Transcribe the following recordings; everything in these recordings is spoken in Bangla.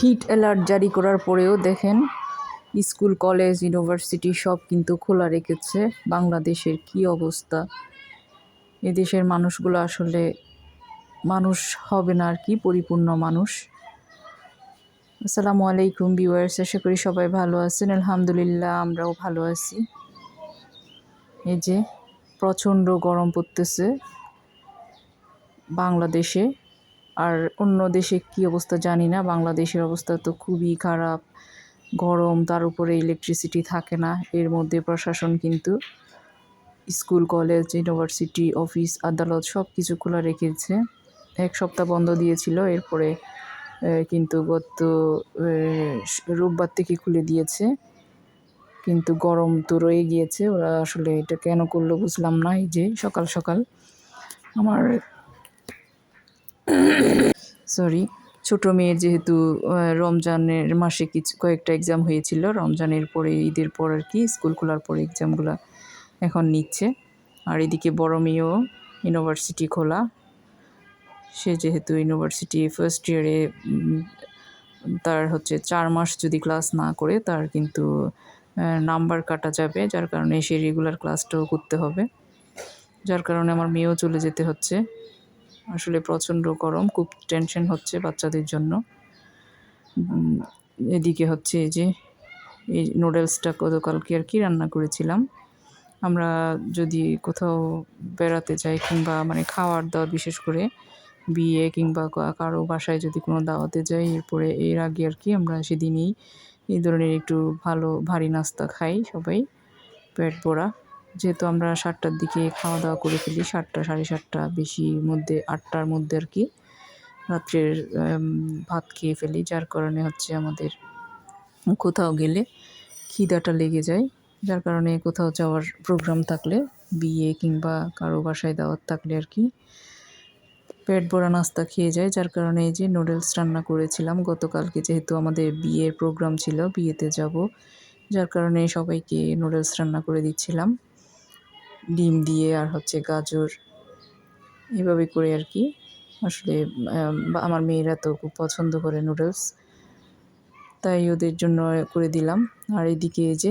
হিট অ্যালার্ট জারি করার পরেও দেখেন স্কুল, কলেজ, ইউনিভার্সিটি সব কিন্তু খোলা রেখেছে। বাংলাদেশের কি অবস্থা? এদেশের মানুষগুলো আসলে মানুষ হবে না আর কি, পরিপূর্ণ মানুষ। আসসালামু আলাইকুম ভিউয়ার্স, আশা করি সবাই ভালো আছেন। আলহামদুলিল্লাহ, আমরাও ভালো আছি। এই যে প্রচণ্ড গরম পড়তেছে বাংলাদেশে। আর অন্য দেশে কি অবস্থা জানি না। বাংলাদেশের অবস্থা তো খুবই খারাপ, গরম, তার উপরে ইলেকট্রিসিটি থাকে না। এর মধ্যে প্রশাসন কিন্তু স্কুল কলেজ ইউনিভার্সিটি অফিস আদালত সব কিছু খোলা রেখেছে। এক সপ্তাহ বন্ধ দিয়েছিল, এরপরে কিন্তু গত রোববার থেকে খুলে দিয়েছে। কিন্তু গরম তো রয়ে গিয়েছে, ওরা আসলে এটা কেন করল বুঝলাম না। এই যে সকাল সকাল আমার সরি, ছোট মেয়ের যেহেতু রমজানের মাসে কিছু, কয়েকটা এক্সাম হয়েছিল, রমজানের পরে, ঈদের পর আর কি স্কুল খোলার পরে এক্সামগুলো এখন নিচ্ছে। আর এদিকে বড় মেয়েও ইউনিভার্সিটি খোলা। সে যেহেতু ইউনিভার্সিটি ফার্স্ট ইয়ারে তার হচ্ছে চার মাস যদি ক্লাস না করে, তার কিন্তু নাম্বার কাটা যাবে, যার কারণে সে রেগুলার ক্লাসটাও করতে হবে। যার কারণে আমার মেয়েও চলে যেতে হচ্ছে। আসলে প্রচণ্ড গরম, খুব টেনশন হচ্ছে বাচ্চাদের জন্য। এদিকে হচ্ছে এই যে, এই নুডলসটা গতকালকে আর কি রান্না করেছিলাম। আমরা যদি কোথাও বেড়াতে যাই কিংবা মানে খাওয়ার দাওয়ার বিশেষ করে বিয়ে কিংবা কারও বাসায় যদি কোনো দাওয়াতে যাই, এরপরে এর আগে আর কি আমরা সেদিনই এই ধরনের একটু ভালো, ভারী নাস্তা খাই সবাই, পেট ভরা। যেহেতু আমরা সাতটার দিকে খাওয়া দাওয়া করে ফেলি, সাতটা, সাড়ে সাতটা বেশির মধ্যে আটটার মধ্যে আর কি রাত্রের ভাত খেয়ে ফেলি। যার কারণে হচ্ছে আমাদের কোথাও গেলে খিদাটা লেগে যায়। যার কারণে কোথাও যাওয়ার প্রোগ্রাম থাকলে, বিয়ে কিংবা কারও বাসায় দাওয়াত থাকলে আর কি পেট ভরা নাস্তা খেয়ে যায়। যার কারণে এই যে নুডলস রান্না করেছিলাম, গতকালকে যেহেতু আমাদের বিয়ের প্রোগ্রাম ছিল, বিয়েতে যাব, যার কারণে সবাইকে নুডলস রান্না করে দিচ্ছিলাম। ডিম দিয়ে আর হচ্ছে গাজর, এভাবে করে আর কি। আসলে আমার মেয়েরা তো খুব পছন্দ করে নুডলস, তাই ওদের জন্য করে দিলাম। আর এদিকে যে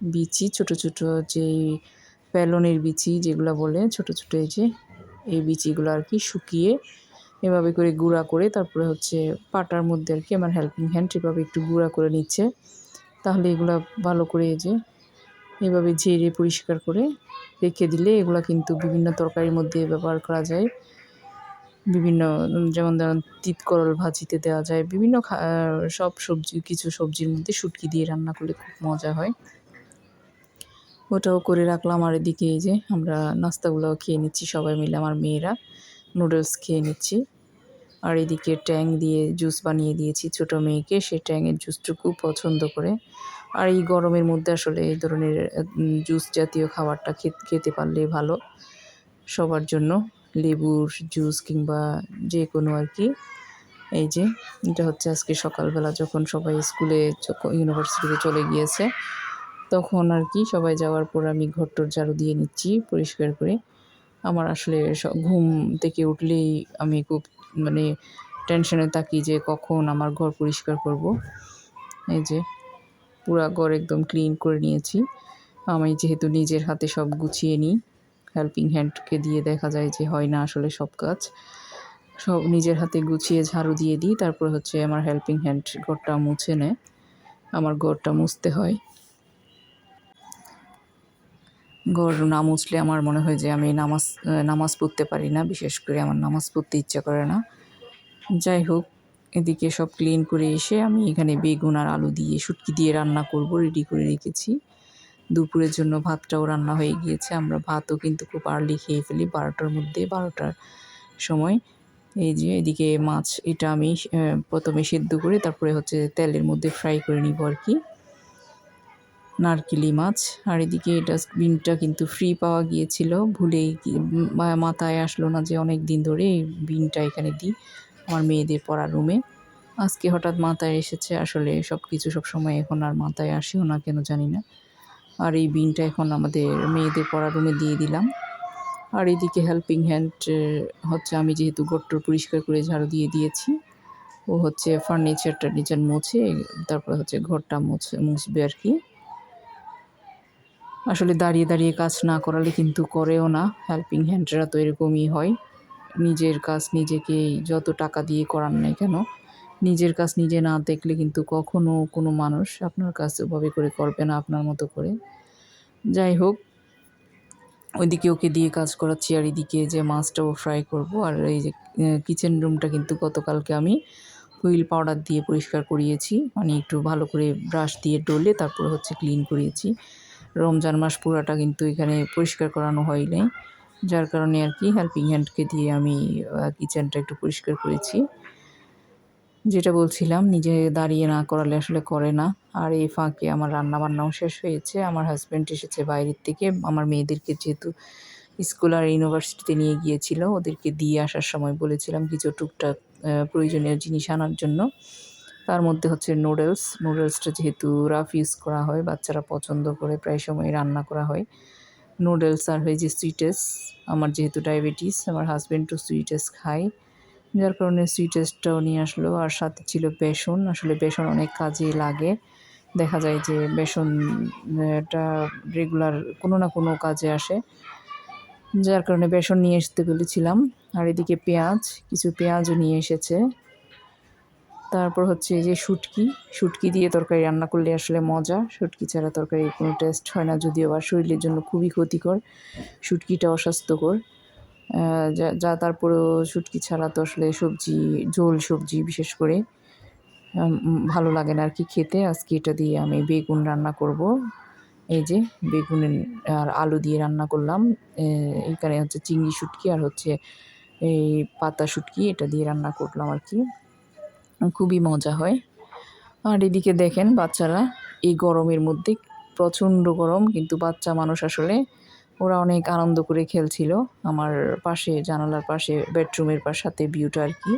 বিচি, ছোট ছোট যে প্যালনের বিচি যেগুলো বলে, ছোট ছোট এই যে, এই বিচিগুলো আর কি শুকিয়ে এভাবে করে গুঁড়া করে তারপরে হচ্ছে পাটার মধ্যে আর কি আমার হেল্পিং হ্যান্ড এভাবে একটু গুঁড়া করে নিচ্ছে। তাহলে এগুলো ভালো করে এই যে এভাবে ঝেড়ে পরিষ্কার করে রেখে দিলে এগুলো কিন্তু বিভিন্ন তরকারির মধ্যে ব্যবহার করা যায়। বিভিন্ন যেমন ধরুন তিতকরল ভাজিতে দেওয়া যায়। বিভিন্ন সব সবজি, কিছু সবজির মধ্যে শুটকি দিয়ে রান্না করলে খুব মজা হয়। ওটাও করে রাখলাম আর এদিকে যে আমরা নাস্তাগুলো খেয়ে নিচ্ছি, সবাই মিলে আমার মেয়েরা। নুডলস খেয়ে নিচ্ছি। আর এদিকে ট্যাং দিয়ে জুস বানিয়ে দিয়েছি ছোটো মেয়েকে। সে ট্যাংয়ের জুসটুকু পছন্দ করে। আর এই গরমের মধ্যে আসলে এই ধরনের জুস জাতীয় খাবারটা খেতে পারলে ভালো। সবার জন্য লেবুর জুস কিংবা যে কোনো আর কি। এই যে, এটা হচ্ছে আজকে সকালবেলা যখন সবাই স্কুলে ইউনিভার্সিটিতে চলে গিয়েছে, তখন আর কি সবাই যাওয়ার পর আমি ঘরটর ঝাড়ু দিয়ে নিচ্ছি পরিষ্কার করে। আমার আসলে ঘুম থেকে উঠলেই আমি খুব মানে টেনশনে থাকি যে কখন আমার ঘর পরিষ্কার করব। এই যে পুরা ঘর একদম ক্লিন করে নিয়েছি। আমি যেহেতু নিজের হাতে সব গুছিয়ে নিই হেল্পিং হ্যান্ডকে দিয়ে দেখা যায় যে হয় না আসলে সব কাজ। সব নিজের হাতে গুছিয়ে ঝাড়ু দিয়ে দিই, তারপর হচ্ছে আমার হেল্পিং হ্যান্ড ঘরটা মুছে নেয় আমার ঘরটা মুছতে হয়। ঘর না মুছলে আমার মনে হয় যে আমি নামাজ নামাজ পড়তে পারি না, বিশেষ করে আমার নামাজ পড়তে ইচ্ছা করে না। যাই হোক এদিকে সব ক্লিন করে এসে আমি এখানে বেগুন আর আলু দিয়ে শুটকি দিয়ে রান্না করব রেডি করে রেখেছি। দুপুরের জন্য ভাতটাও রান্না হয়ে গিয়েছে, আমরা ভাতও কিন্তু খুব আর্লি খেয়ে ফেলি, বারোটার মধ্যে, বারোটার সময়। এই যে এদিকে মাছ, এটা আমি প্রথমে সেদ্ধ করে তারপরে হচ্ছে তেলের মধ্যে ফ্রাই করে নিব আর কি। নারকেলি মাছ, আর এদিকে ডাস্টবিনটা কিন্তু ফ্রি পাওয়া গিয়েছিল, ভুলেই মাথায় আসলো না যে অনেক দিন ধরে এই বিনটা এখানে দিই। আমার মেয়েদের পড়ার রুমে। আজকে হঠাৎ মাথায় এসেছে আসলে সব কিছু সবসময় এখন আর মাথায় আসেও না, কেন জানি না। আর এই বিনটা এখন আমাদের মেয়েদের পড়ার রুমে দিয়ে দিলাম। আর এদিকে হেল্পিং হ্যান্ড হচ্ছে আমি যেহেতু গট্টর পরিষ্কার করে ঝাড়ু দিয়ে দিয়েছি, ও হচ্ছে ফার্নিচার টার্নিচার মুছে, তারপর হচ্ছে ঘরটা মুছে, মুছবে আর কি। আসলে দাঁড়িয়ে দাঁড়িয়ে কাজ না করালে কিন্তু করেও না হেল্পিং হ্যান্ডরা তো এরকমই হয়। নিজের কাজ নিজেকে যত টাকা দিয়ে করান নাই কেন, নিজের কাজ নিজে না দেখলে কিন্তু কখনো কোনো মানুষ আপনার কাজ ওভাবে করে করবে না আপনার মতো করে। যাই হোক, ওইদিকে ওকে দিয়ে কাজ করাচ্ছি আর এদিকে যে মাছটাও ফ্রাই করব আর এই যে কিচেন রুমটা কিন্তু গতকালকে আমি হুইল পাউডার দিয়ে পরিষ্কার করিয়েছি। মানে একটু ভালো করে ব্রাশ দিয়ে ডলে তারপরে হচ্ছে ক্লিন করিয়েছি। রমজান মাস পুরাটা কিন্তু এখানে পরিষ্কার করানো হয় নাই। যার কারণে আর কি হেল্পিং হ্যান্ডকে দিয়ে আমি কিচেনটা একটু পরিষ্কার করেছি। যেটা বলছিলাম, নিজে দাঁড়িয়ে না করালে আসলে করে না। আর এই ফাঁকে আমার রান্না বান্নাও শেষ হয়েছে। আমার হাজব্যান্ড এসেছে বাইরের থেকে। আমার মেয়েদেরকে যেহেতু স্কুল আর ইউনিভার্সিটিতে নিয়ে গিয়েছিল, ওদেরকে দিয়ে আসার সময় বলেছিলাম কিছু টুকটাক প্রয়োজনীয় জিনিস আনার জন্য। তার মধ্যে হচ্ছে নুডলস নুডলসটা যেহেতু রাফ ইউজ করা হয়, বাচ্চারা পছন্দ করে, প্রায় সময় রান্না করা হয়। নুডলস আর হয়েছে সুইটেস আমার যেহেতু ডায়াবেটিস আমার হাজব্যান্ডও সুইটেস খায়। যার কারণে সুইটেসটাও নিয়ে আসলো, আর সাথে ছিল বেসন, আসলে বেসন অনেক কাজে লাগে। দেখা যায় যে বেসন, এটা রেগুলার কোনো না কোনো কাজে আসে। যার কারণে বেসন নিয়ে আসতে বলেছিলাম, আর এদিকে পেঁয়াজ, কিছু পেঁয়াজও নিয়ে এসেছে। তারপর হচ্ছে এই যে শুটকি শুটকি দিয়ে তরকারি রান্না করলে আসলে মজা। শুটকি ছাড়া তরকারি কোনো টেস্ট হয় না, যদিও বা শরীরের জন্য খুবই ক্ষতিকর। শুটকিটা অস্বাস্থ্যকর। যা তারপরেও শুটকি ছাড়া তো আসলে সবজি, ঝোল সবজি বিশেষ করে ভালো লাগে না আর কি খেতে। আজকে এটা দিয়ে আমি বেগুন রান্না করব। এই যে বেগুন আর আলু দিয়ে রান্না করলাম। এখানে হচ্ছে চিংড়ি শুটকি আর হচ্ছে এই পাতা শুটকি, এটা দিয়ে রান্না করলাম আর কি খুবই মজা হয়। আর এদিকে দেখেন বাচ্চারা, এই গরমের মধ্যে প্রচণ্ড গরম, কিন্তু বাচ্চা মানুষ আসলে ওরা অনেক আনন্দ করে খেলছিল। আমার পাশে, জানালার পাশে, বেডরুমের সাথে ভিউটা আর কি,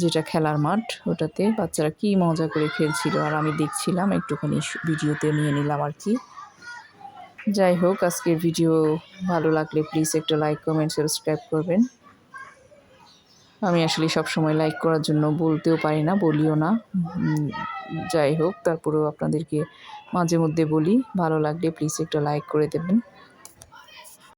যেটা খেলার মাঠ, ওটাতে বাচ্চারা কি মজা করে খেলছিল। আর আমি দেখছিলাম, একটুখানি ভিডিওতে নিয়ে নিলাম আর কি। যাই হোক, আজকের ভিডিও ভালো লাগলে প্লিজ একটা লাইক, কমেন্ট, সাবস্ক্রাইব করবেন। আমি আসলে সব সময় লাইক করার জন্য বলতেও পারি না, বলিও না। যাই হোক, তারপরেও আপনাদেরকে মাঝে মধ্যে বলি, ভালো লাগলে প্লিজ একটা লাইক করে দেবেন।